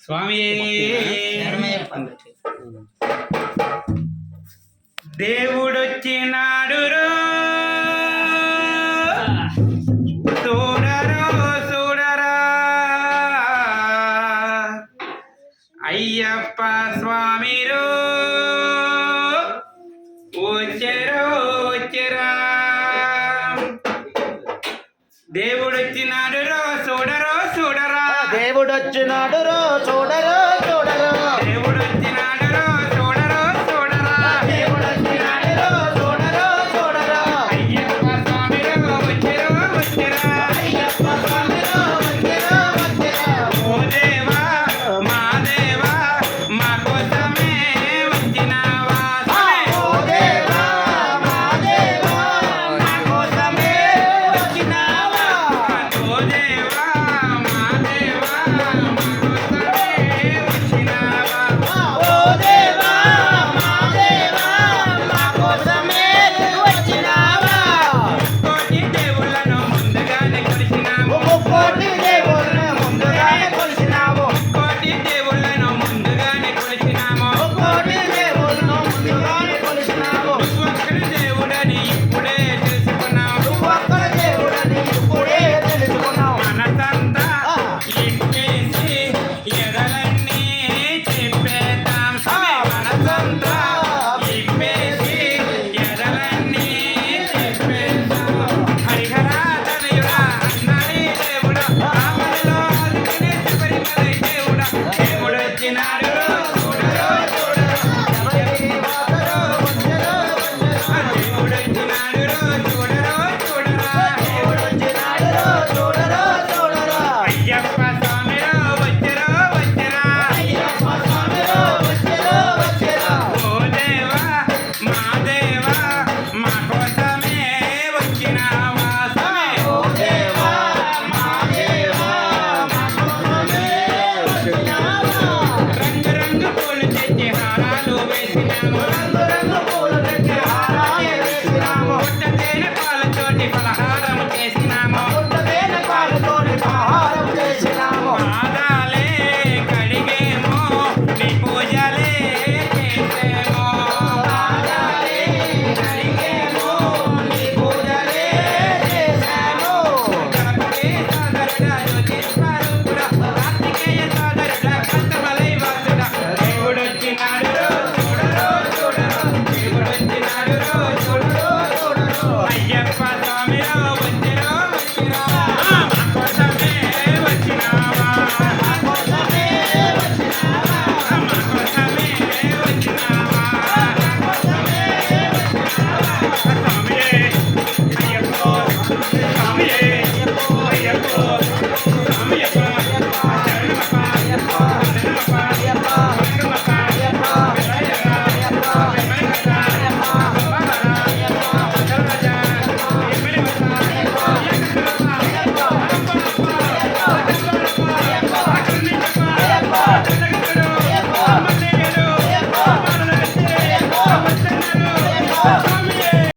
స్వామి! దేవుడొచ్చినాడు రో! చూడరో చూడరా! అయ్యప్ప స్వామి రో! వచ్చరో వచ్చరా! దేవుడొచ్చినాడు రో! చూడరో చూడరా! దేవుడు వచ్చినాడు రో చూడరో.